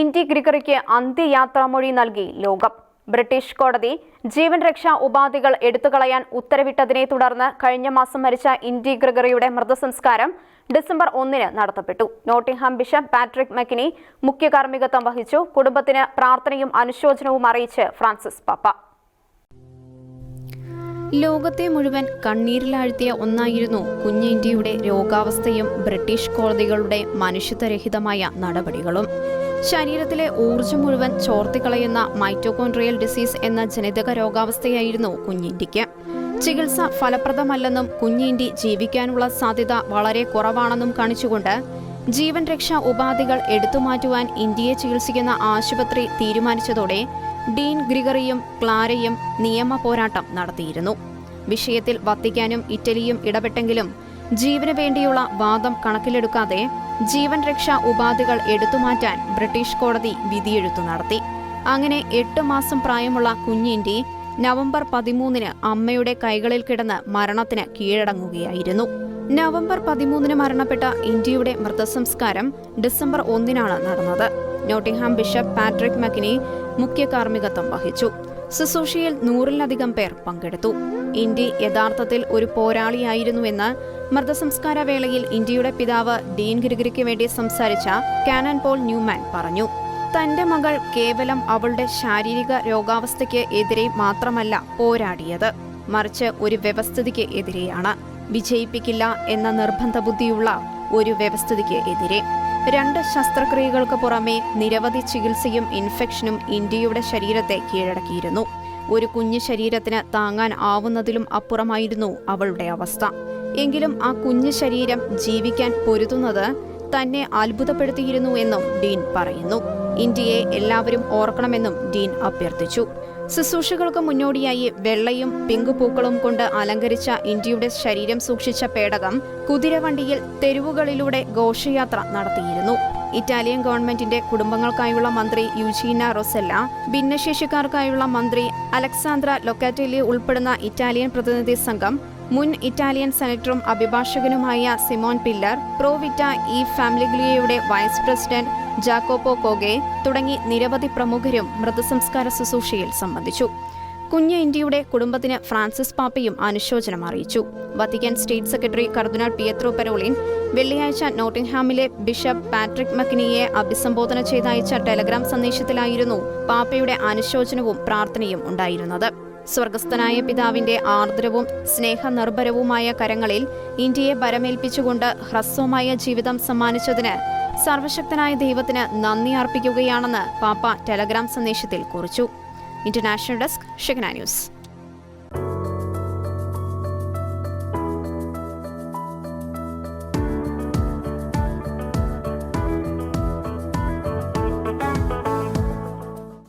India ഗ്രിഗറിക്ക് അന്ത്യയാത്രാമൊഴി നൽകി ലോകം. British കോടതി ജീവൻ രക്ഷാ ഉപാധികൾ എടുത്തുകളയാൻ ഉത്തരവിട്ടതിനെ തുടർന്ന് കഴിഞ്ഞ മാസം മരിച്ച ഇന്ത്യ ഗ്രിഗറിയുടെ മൃതസംസ്കാരം ഡിസംബർ ഒന്നിന് നടത്തപ്പെട്ടു. നോട്ടിംഗ്ഹാം ബിഷപ്പ് പാട്രിക് മെക്കിനി മുഖ്യ കാർമ്മികത്വം വഹിച്ചു. കുടുംബത്തിന് പ്രാർത്ഥനയും അനുശോചനവും അറിയിച്ച് ഫ്രാൻസിസ് പാപ്പ. ലോകത്തെ മുഴുവൻ കണ്ണീരിലാഴ്ത്തിയ ഒന്നായിരുന്നു കുഞ്ഞ് ഇന്ത്യയുടെ രോഗാവസ്ഥയും ബ്രിട്ടീഷ് കോടതികളുടെ മനുഷ്യത്വരഹിതമായ നടപടികളും. ശരീരത്തിലെ ഊർജം മുഴുവൻ ചോർത്തിക്കളയുന്ന മൈറ്റോകോൺട്രിയൽ ഡിസീസ് എന്ന ജനിതക രോഗാവസ്ഥയായിരുന്നു കുഞ്ഞിന്ത്യക്ക് ചികിത്സ ഫലപ്രദമല്ലെന്നും കുഞ്ഞിന്റി ജീവിക്കാനുള്ള സാധ്യത വളരെ കുറവാണെന്നും കാണിച്ചുകൊണ്ട് ജീവൻ രക്ഷാ ഉപാധികൾ എടുത്തുമാറ്റുവാൻ ഇന്ത്യയെ ചികിത്സിക്കുന്ന ആശുപത്രി തീരുമാനിച്ചതോടെ ഡീൻ ഗ്രിഗറിയും ക്ലാരയും നിയമ പോരാട്ടം നടത്തിയിരുന്നു. വിഷയത്തിൽ വത്തിക്കാനും ഇറ്റലിയും ഇടപെട്ടെങ്കിലും ജീവന് വേണ്ടിയുള്ള വാദം കണക്കിലെടുക്കാതെ ജീവൻ രക്ഷാ ഉപാധികൾ എടുത്തുമാറ്റാൻ ബ്രിട്ടീഷ് കോടതി വിധിയെഴുത്തു നടത്തി. അങ്ങനെ എട്ട് മാസം പ്രായമുള്ള കുഞ്ഞിന്റെ നവംബർ പതിമൂന്നിന് അമ്മയുടെ കൈകളിൽ കിടന്ന് മരണത്തിന് കീഴടങ്ങുകയായിരുന്നു. നവംബർ പതിമൂന്നിന് മരണപ്പെട്ട ഇന്ത്യയുടെ മൃതസംസ്കാരം ഡിസംബർ ഒന്നിനാണ് നടന്നത്. നോട്ടിംഗ്ഹാം ബിഷപ്പ് പാട്രിക് മക്കിനി മുഖ്യ കാർമ്മികത്വം വഹിച്ചു. ശുശ്രൂഷയിൽ നൂറിലധികം പേർ പങ്കെടുത്തു. ഇന്ത്യ യഥാർത്ഥത്തിൽ ഒരു പോരാളിയായിരുന്നുവെന്ന് മൃതസംസ്കാര വേളയിൽ ഇന്ത്യയുടെ പിതാവ് ഡീൻ ഗിരിഗിരിക്ക് വേണ്ടി സംസാരിച്ച കാനൻ പോൾ ന്യൂമാൻ പറഞ്ഞു. തന്റെ മകൾ കേവലം അവളുടെ ശാരീരിക രോഗാവസ്ഥയ്ക്ക് എതിരെ മാത്രമല്ല പോരാടിയത്. മറിച്ച് ഒരു വ്യവസ്ഥിതിക്ക് എതിരെയാണ്. വിജയിപ്പിക്കില്ല എന്ന നിർബന്ധ ബുദ്ധിയുള്ള ഒരു വ്യവസ്ഥിതിക്ക് എതിരെ. രണ്ട് ശസ്ത്രക്രിയകൾക്ക് പുറമെ നിരവധി ചികിത്സയും ഇൻഫെക്ഷനും ഇന്ത്യയുടെ ശരീരത്തെ കീഴടക്കിയിരുന്നു. ഒരു കുഞ്ഞു ശരീരത്തിന് താങ്ങാൻ ആവുന്നതിലും അപ്പുറമായിരുന്നു അവളുടെ അവസ്ഥ. എങ്കിലും ആ കുഞ്ഞു ശരീരം ജീവിക്കാൻ പൊരുതുന്നത് തന്നെ അത്ഭുതപ്പെടുത്തിയിരുന്നു എന്നും ഡീൻ പറയുന്നു. ഇന്ത്യയെ എല്ലാവരും ഓർക്കണമെന്നും ഡീൻ അഭ്യർത്ഥിച്ചു. ശുശ്രൂഷകൾക്ക് മുന്നോടിയായി വെള്ളയും പിങ്ക് പൂക്കളും കൊണ്ട് അലങ്കരിച്ച ഇന്ത്യയുടെ ശരീരം സൂക്ഷിച്ച പേടകം കുതിരവണ്ടിയിൽ തെരുവുകളിലൂടെ ഘോഷയാത്ര നടത്തിയിരുന്നു. ഇറ്റാലിയൻ ഗവൺമെന്റിന്റെ കുടുംബങ്ങൾക്കായുള്ള മന്ത്രി യുജീന റൊസെല്ല ഭിന്നശേഷിക്കാർക്കായുള്ള മന്ത്രി അലക്സാന്ദ്ര ലൊക്കാറ്റെല്ലി ഉൾപ്പെടുന്ന ഇറ്റാലിയൻ പ്രതിനിധി സംഘം മുൻ ഇറ്റാലിയൻ സെനറ്ററും അഭിഭാഷകനുമായ സിമോൺ പില്ലർ പ്രോവിറ്റ ഇ ഫാമിലിഗ്ലിയയുടെ വൈസ് പ്രസിഡന്റ് ജാക്കോപ്പോ കോഗെ തുടങ്ങി നിരവധി പ്രമുഖരും മൃതസംസ്കാര ശുശ്രൂഷയിൽ സംബന്ധിച്ചു. കുഞ്ഞ് ഇന്ത്യയുടെ കുടുംബത്തിന് ഫ്രാൻസിസ് പാപ്പയും അനുശോചനം അറിയിച്ചു. Vatican state secretary cardinal Pietro Parolin വെള്ളിയാഴ്ച നോട്ടിംഗ്ഹാമിലെ ബിഷപ്പ് പാട്രിക് മക്കിനിയെ അഭിസംബോധന ചെയ്തയച്ച ടെലഗ്രാം സന്ദേശത്തിലായിരുന്നു പാപ്പയുടെ അനുശോചനവും പ്രാർത്ഥനയും ഉണ്ടായിരുന്നത്. സ്വർഗസ്ഥനായ പിതാവിന്റെ ആർദ്രവും സ്നേഹനിർഭരവുമായ കരങ്ങളിൽ ഇന്ത്യയെ ബരമേൽപ്പിച്ചുകൊണ്ട് ഹ്രസ്വമായ ജീവിതം സമ്മാനിച്ചതിന് സർവശക്തനായ ദൈവത്തിന് നന്ദി അർപ്പിക്കുകയാണെന്ന് പാപ്പ ടെലഗ്രാം സന്ദേശത്തിൽ കുറിച്ചു. International desk Shekinah news.